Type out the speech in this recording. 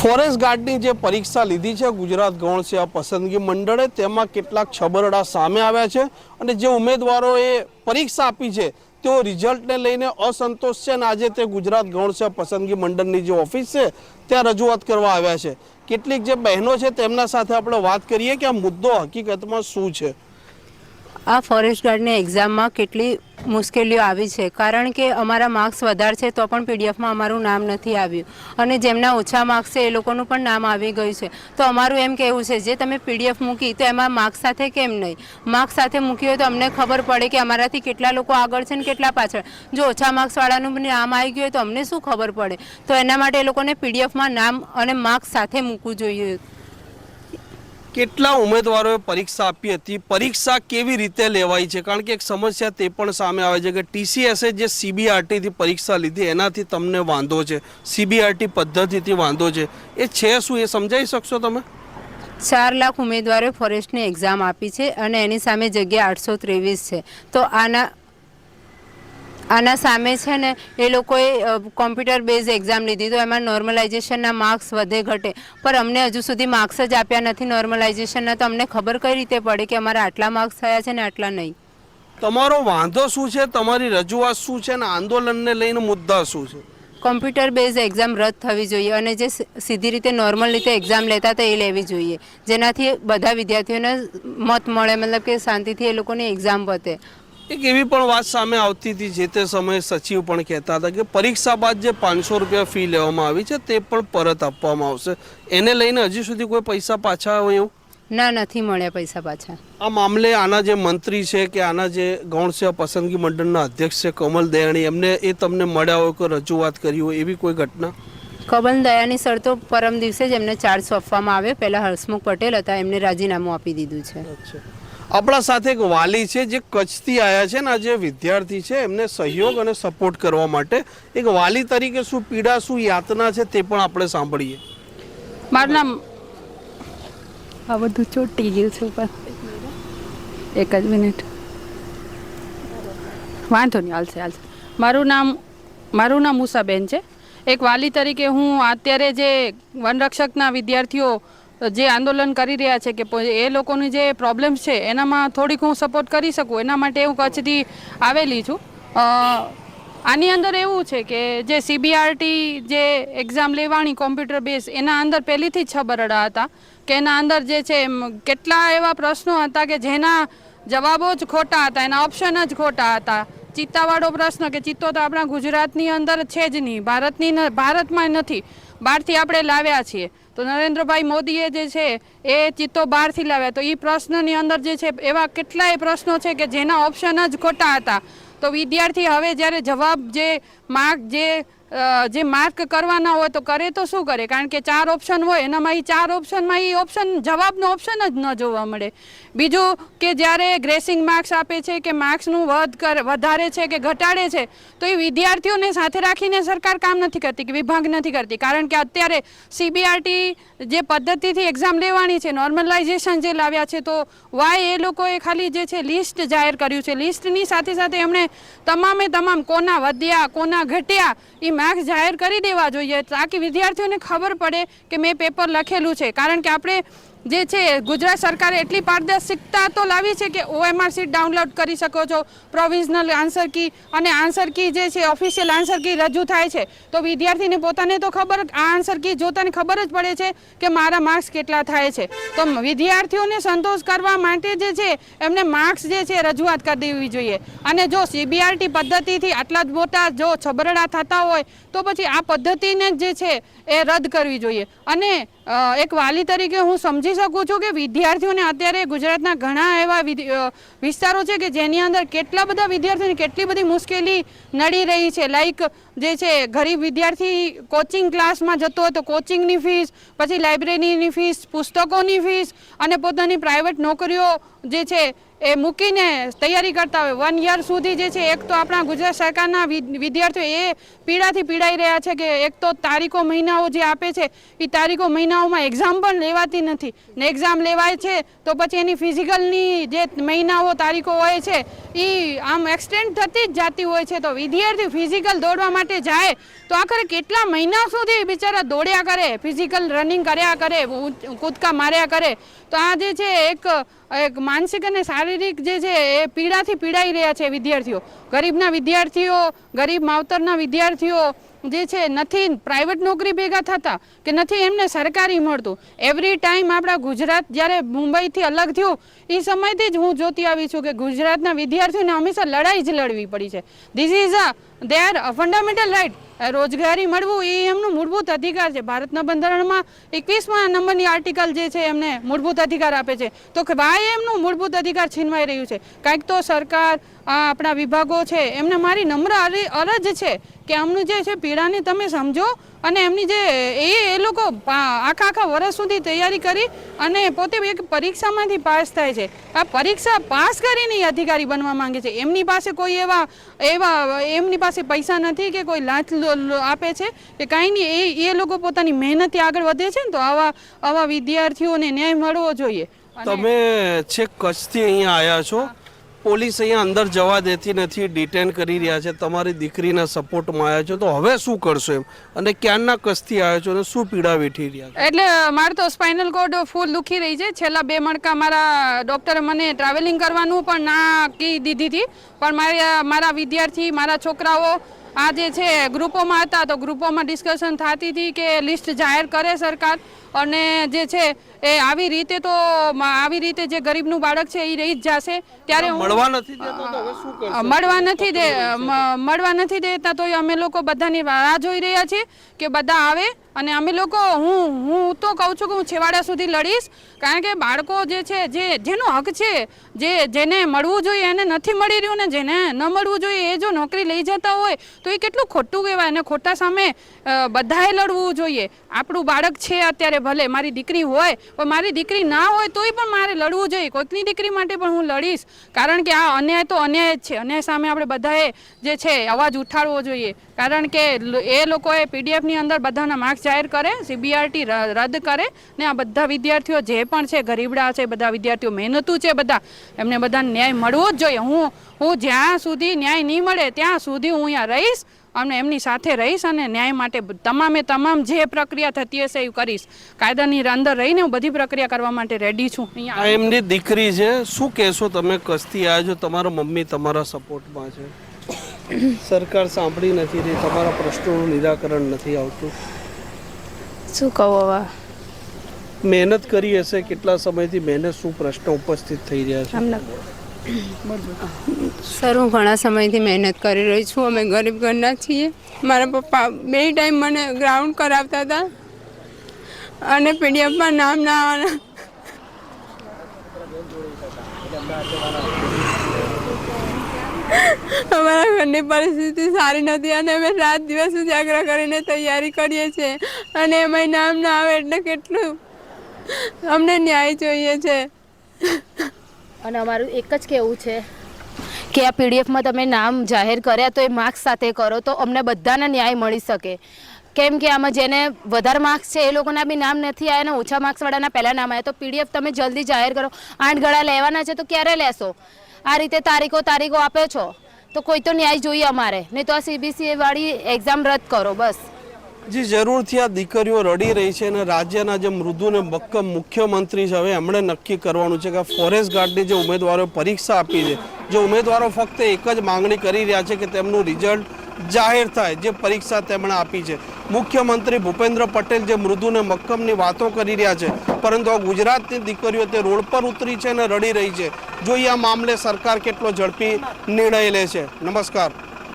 Forest ગાર્ડની જે પરીક્ષા લીધી છે, ગુજરાત ગૌણ સેવા પસંદગી મંડળે, તેમાં કેટલાક છબરડા સામે આવ્યા છે અને જે ઉમેદવારોએ પરીક્ષા આપી છે, તેઓ રિઝલ્ટને લઈને અસંતોષ છે અને આજે તે ગુજરાત ગૌણ સેવા પસંદગી મંડળની જે ઓફિસ છે, ત્યાં રજૂઆત કરવા આવ્યા છે. કેટલીક જે બહેનો છે, તેમના સાથે આપણે વાત કરીએ કે આ મુદ્દો હકીકતમાં શું છે? આ ફોરેસ્ટ ગાર્ડની એક્ઝામમાં કેટલી મુશ્કેલીઓ આવી છે. કારણ કે અમારા માર્ક્સ વધારે છે તો પણ પીડીએફમાં અમારું નામ નથી આવ્યું. અને જેમના ઓછા માર્ક્સ છે એ લોકોનું પણ નામ આવી ગયું છે. તો અમારું એમ કહેવું છે, જે તમે પીડીએફ મૂકી તો એમાં માર્ક્સ સાથે કેમ નહીં? માર્ક્સ સાથે મૂકી હોય તો અમને ખબર પડે કે અમારાથી કેટલા લોકો આગળ છે ને કેટલા પાછળ. જો ઓછા માર્ક્સવાળાનું નામ આવી ગયું હોય તો અમને શું ખબર પડે? તો એના માટે એ લોકોને પીડીએફમાં નામ અને માર્ક્સ સાથે મૂકવું જોઈએ. કેટલા ઉમેદવારોએ પરીક્ષા આપી હતી? પરીક્ષા કેવી રીતે લેવાય છે? કારણ કે એક સમસ્યા તે પણ સામે આવે છે કે ટીસીએસે જે સીબીઆરટીથી પરીક્ષા લીધી એનાથી તમને વાંધો છે? સીબીઆરટી પદ્ધતિથી વાંધો છે. એ છે શું? એ સમજાવી શકશો તમે? ચાર લાખ ઉમેદવારોએ ફોરેસ્ટની એક્ઝામ આપી છે અને એની સામે જગ્યા આઠસો ત્રેવીસ છે. તો આના આના સામે છે ને એ લોકોએ કોમ્પ્યુટર બેઝ એક્ઝામ લીધી તો એમાં નોર્મલાઇઝેશનના માર્ક્સ વધે ઘટે. પર અમને હજુ સુધી માર્ક્સ જ આપ્યા નથી નોર્મલાઇઝેશનના તો અમને ખબર કઈ રીતે પડે કે અમારા આટલા માર્ક્સ થયા છે ને આટલા નહીં? તમારો વાંધો શું છે? તમારી રજૂઆત શું છે? અને આંદોલનને લઈને મુદ્દા શું છે? કોમ્પ્યુટર બેઝ એક્ઝામ રદ થવી જોઈએ અને જે સીધી રીતે નોર્મલ રીતે એક્ઝામ લેતા હતા એ લેવી જોઈએ. જેનાથી બધા વિદ્યાર્થીઓને મત મળે મતલબ કે શાંતિથી એ લોકોની એક્ઝામ પતે. એક એવી પણ વાત સામે આવતી હતી જે તે સમયે સચિવ પણ કહેતા હતા કે પરીક્ષા બાદ જે પાંચસો રૂપિયા ફી લેવામાં આવી છે તે પણ પરત આપવામાં આવશે. એને લઈને હજી સુધી કોઈ પૈસા પાછા હોય એવું? ના નથી મળ્યા પૈસા પાછા. આ મામલે આના જે મંત્રી છે કે આના જે ગૌણ સેવા પસંદગી મંડળના અધ્યક્ષ છે કમલ દયાણી એમને એ તમને મળ્યા હોય કે રજૂઆત કરી હોય એવી કોઈ ઘટના? કમલ દયાની સર તો પરમ દિવસે જ એમને ચાર્જ સોંપવામાં આવ્યો. પહેલાં હર્ષમુખ પટેલ હતા એમને રાજીનામું આપી દીધું છે. આપણા સાથે એક વાલી છે જે કચ્છથી આવ્યા છે ને આજે જે વિદ્યાર્થી છે એમને સહયોગ અને સપોર્ટ કરવા માટે એક વાલી તરીકે શું પીડા શું યાતના છે તે પણ આપણે સાંભળીએ. મારું નામ આ બધું ચોટી ગયું છે ઉપર. એક જ મિનિટ. વાંધો નહીં હાલશે હાલશે. મારું નામ મારું નામ ઉષાબેન છે. એક વાલી તરીકે હું અત્યારે જે વનરક્ષકના વિદ્યાર્થીઓ જે આંદોલન કરી રહ્યા છે કે એ લોકોની જે પ્રોબ્લેમ્સ છે, એનામાં થોડીક હું સપોર્ટ કરી શકું. એના માટે હું કચ્છથી આવેલી છું. આની અંદર એવું છે કે જે સીબીઆરટી જે એક્ઝામ લેવાની કોમ્પ્યુટર બેઝ એના અંદર પહેલીથી જ છબરડા હતા કે એના અંદર જે છે કેટલા એવા પ્રશ્નો હતા કે જેના જવાબો જ ખોટા હતા, એના ઓપ્શન જ ખોટા હતા. ચિત્તાવાળો પ્રશ્ન કે ચિત્તો તો આપણા ગુજરાતની અંદર છે જ નહીં. ભારતની ભારતમાં નથી. બહારથી આપણે લાવ્યા છીએ. તો નરેન્દ્રભાઈ મોદીએ જે છે એ ચિત્તો બહારથી લાવ્યા. તો એ પ્રશ્નની અંદર જે છે એવા કેટલાય પ્રશ્નો છે કે જેના ઓપ્શન જ ખોટા હતા. તો વિદ્યાર્થી હવે જ્યારે જવાબ જે માર્ક જે જે માર્ક કરવાના હોય તો કરે તો શું કરે? કારણ કે ચાર ઓપ્શન હોય, એનામાં એ ચાર ઓપ્શનમાં એ ઓપ્શન જવાબનો ઓપ્શન જ ન જોવા મળે. બીજું કે જ્યારે ગ્રેસિંગ માર્ક્સ આપે છે કે માર્ક્સનું વધ કર, વધારે છે કે ઘટાડે છે, તો એ વિદ્યાર્થીઓને સાથે રાખીને સરકાર કામ નથી કરતી કે વિભાગ નથી કરતી. કારણ કે અત્યારે સીબીઆરટી જે પદ્ધતિથી એક્ઝામ લેવાની છે નોર્મલાઇઝેશન જે લાવ્યા છે, તો વાય એ લોકોએ ખાલી જે છે લિસ્ટ જાહેર કર્યું છે? લિસ્ટની સાથે સાથે એમણે તમામે તમામ કોના વધ્યા, કોના ઘટ્યા એ માર્ક્સ જાહેર કરી દેવા જોઈએ તાકી વિદ્યાર્થીઓને ખબર પડે કે મેં પેપર લખેલું છે. કારણ કે આપણે જે છે, ગુજરાત સરકારે એટલી પારદર્શિકતા તો લાવી છે કે ઓએમઆર સીટ ડાઉનલોડ કરી શકો છો પ્રોવિઝનલ આન્સર કી અને આન્સર કી જે છે ઓફિશિયલ આન્સર કી રજૂ થાય છે. તો વિદ્યાર્થીને પોતાને તો ખબર આ આન્સર કી જોતાને ખબર જ પડે છે કે મારા માર્ક્સ કેટલા થાય છે. તો વિદ્યાર્થીઓને સંતોષ કરવા માટે જે છે, એમને માર્ક્સ જે છે, રજૂઆત કરી દેવી જોઈએ. અને જો સીબીઆરટી પદ્ધતિથી આટલા જ મોટા જો છબરડા થતા હોય, તો પછી આ પદ્ધતિને જ જે છે, એ રદ કરવી જોઈએ. અને એક વાલી તરીકે હું સમજી શકું છું કે વિદ્યાર્થીઓને અત્યારે ગુજરાતના ઘણા એવા વિસ્તારો છે કે જેની અંદર કેટલા બધા વિદ્યાર્થીઓને કેટલી બધી મુશ્કેલી નડી રહી છે. લાઈક જે છે, ગરીબ વિદ્યાર્થી કોચિંગ ક્લાસમાં જતો હોય તો કોચિંગની ફીસ પછી લાઇબ્રેરીની ફીસ પુસ્તકોની ફીસ અને પોતાની પ્રાઇવેટ નોકરીઓ જે છે એ મૂકીને તૈયારી કરતા હોય. વન યર સુધી જે છે, એક તો આપણા ગુજરાત સરકારના વિદ- વિદ્યાર્થીઓ એ પીડાથી પીડાઈ રહ્યા છે કે એક તો તારીખો મહિનાઓ જે આપે છે, એ તારીખો મહિનાઓમાં એક્ઝામ પણ લેવાતી નથી. ને એક્ઝામ લેવાય છે, તો પછી એની ફિઝિકલની જે મહિનાઓ, તારીખો હોય છે એ આમ એક્સટેન્ડ થતી જ જતી હોય છે. તો વિદ્યાર્થી ફિઝિકલ દોડવા માટે જાય તો આખરે કેટલા મહિના સુધી બિચારા દોડ્યા કરે? ફિઝિકલ રનિંગ કર્યા કરે કૂદકા માર્યા કરે? તો આ જે છે એક એક માનસિક અને શારીરિક જે છે એ પીડાથી પીડાઈ રહ્યા છે વિદ્યાર્થીઓ. ગરીબના વિદ્યાર્થીઓ, ગરીબ માવતરના વિદ્યાર્થીઓ જે છે, નથી પ્રાઇવેટ નોકરી ભેગા થતા કે નથી એમને સરકારી મળતું. એવરી ટાઈમ આપણા ગુજરાત જ્યારે મુંબઈથી અલગ થયું, એ સમયથી જ હું જોતી આવી છું કે ગુજરાતના વિદ્યાર્થીઓને હંમેશા લડાઈ જ લડવી પડી છે. This is a they are fundamental right રોજગારી મળવું એ એમનું મૂળભૂત અધિકાર છે. ભારતના બંધારણમાં એકવીસમાં નંબરની આર્ટિકલ જે છે, એમને મૂળભૂત અધિકાર આપે છે. તો વાય એમનું મૂળભૂત અધિકાર છીનવાઈ રહ્યું છે. કાંઈક તો સરકાર આપણા વિભાગો છે, એમને મારી નમ્ર અરે- અરજ છે કે આમનું જે છે પીડાને તમે સમજો અને એમની જે એ એ લોકો આખા આખા વર્ષ સુધી તૈયારી કરી અને પોતે એક પરીક્ષામાંથી પાસ થાય છે. આ પરીક્ષા પાસ કરીને અધિકારી બનવા માંગે છે. એમની પાસે કોઈ એવા એવા એમની પાસે પૈસા નથી કે કોઈ લાંચ આપે છે કે કાંઈ નહીં. એ એ લોકો પોતાની મહેનતથી આગળ વધે છે ને તો આવા આવા વિદ્યાર્થીઓને ન્યાય મળવો જોઈએ. તમે છેક કચ્છથી અહીંયા આવ્યા છો. પોલીસ અહીંયા અંદર જવા દેતી નથી ડિટેન કરી રહ્યા છે. તમારી દીકરીના સપોર્ટમાં આવ્યા છો તો હવે શું કરશો એમ? અને ક્યારના કસ્તી આવ્યા છો અને શું પીડા વેઠી રહ્યા એટલે, મારે તો સ્પાઇનલ કોડ ફૂલ દુખી રહી છે. છેલ્લા બે મણકા મારા ડૉક્ટરે મને ટ્રાવેલિંગ કરવાનું પણ ના કહી દીધી હતી. પણ મારા મારા વિદ્યાર્થી, મારા છોકરાઓ આ જે છે ગ્રુપોમાં હતા તો ગ્રુપોમાં ડિસ્કશન થતી હતી કે લિસ્ટ જાહેર કરે સરકાર. અને જે છે એ આવી રીતે તો આવી રીતે જે ગરીબનું બાળક છે એ રહી જ જશે. ત્યારે મળવા નથી મળવા નથી દે મળવા નથી દેતા તો અમે લોકો બધાની રાહ જોઈ રહ્યા છીએ કે બધા આવે અને અમે લોકો હું હું તો કહું છું કે હું છેવાડા સુધી લડીશ. કારણ કે બાળકો જે છે જે જેનો હક છે જે જેને મળવું જોઈએ એને નથી મળી રહ્યું ને જેને ન મળવું જોઈએ એ જો નોકરી લઈ જતા હોય તો એ કેટલું ખોટું કહેવાય અને ખોટા સામે બધાએ લડવું જોઈએ. આપણું બાળક છે અત્યારે ભલે મારી દીકરી હોય, પણ મારી દીકરી ના હોય તોય પણ મારે લડવું જોઈએ. કોઈકની દીકરી માટે પણ હું લડીશ. કારણ કે આ અન્યાય તો અન્યાય જ છે. અન્યાય સામે આપણે બધાએ જે છે, અવાજ ઉઠાડવો જોઈએ. કારણ કે એ લોકોએ પીડીએફની અંદર બધાના માર્ક્સ જાહેર કરે સીબીઆરટી રદ કરે, ને આ બધા વિદ્યાર્થીઓ જે પણ છે, ગરીબડા છે, બધા વિદ્યાર્થીઓ મહેનતુ છે બધા, એમને બધાને ન્યાય મળવો જ જોઈએ. હું હું જ્યાં સુધી ન્યાય નહીં મળે, ત્યાં સુધી હું અહીંયા રહીશ. અને એમની સાથે રહીશ અને ન્યાય માટે તમામે તમામ જે પ્રક્રિયા થતી હશે એ કરીશ. કાયદાની અંદર રહીને હું બધી પ્રક્રિયા કરવા માટે રેડી છું. અહીંયા આ એમની દીકરી છે. શું કહેશો તમે કસ્તી આવ્યા છો તમારા મમ્મી તમારા સપોર્ટમાં છે? સરકાર સાંભળી નથી રહી. તમારા પ્રશ્નોનું નિરાકરણ નથી આવતું. શું કહું હવે? મહેનત કરી હશે. કેટલા સમયથી મહેનત શું પ્રશ્ન ઉપસ્થિત થઈ રહ્યા છે? સર, હું ઘણા સમયથી મહેનત કરી રહી છું. અમે ગરીબ ઘરના છીએ. મારા પપ્પા બે ટાઈમ મને ગ્રાઉન્ડ કરાવતા હતા. અને પીડીએફમાં નામ ના આવવાના. અમારા ઘરની પરિસ્થિતિ સારી નથી અને અમે રાત દિવસ ઉજાગરા કરીને તૈયારી કરીએ છીએ. અને એમાં નામ ના આવે એટલે કેટલું અમને ન્યાય જોઈએ છે. અને અમારું એક જ કહેવું છે કે આ પીડીએફમાં તમે નામ જાહેર કર્યા તો એ માર્ક્સ સાથે કરો તો અમને બધાને ન્યાય મળી શકે. કેમ કે આમાં જેને વધારે માર્ક્સ છે એ લોકોના બી નામ નથી આવ્યા અને ઓછા માર્ક્સવાળાના પહેલાં નામ આવ્યા. તો પીડીએફ તમે જલ્દી જાહેર કરો. આઠ ગળા લેવાના છે તો ક્યારે લેશો? આ રીતે તારીખો તારીખો આપે છો. તો કોઈ તો ન્યાય જોઈએ અમારે. નહીં તો આ સીબીસીએ વાળી એક્ઝામ રદ કરો, બસ. જે, જરૂરથી આ દીકરીઓ રડી રહી છે અને રાજ્યના જે મૃદુ ને મક્કમ મુખ્યમંત્રી છે, હવે એમણે નક્કી કરવાનું છે કે ફોરેસ્ટ ગાર્ડની જે ઉમેદવારો પરીક્ષા આપી છે, જે ઉમેદવારો ફક્ત એક જ માંગણી કરી રહ્યા છે કે તેમનું રિઝલ્ટ જાહેર થાય, જે પરીક્ષા તેમણે આપી છે. મુખ્યમંત્રી ભૂપેન્દ્ર પટેલ જે મૃદુ ને મક્કમની વાતો કરી રહ્યા છે, પરંતુ ગુજરાતની દીકરીઓ તે રોડ પર ઉતરી છે અને રડી રહી છે. જોઈએ આ મામલે સરકાર કેટલો ઝડપી નિર્ણય લે છે. નમસ્કાર.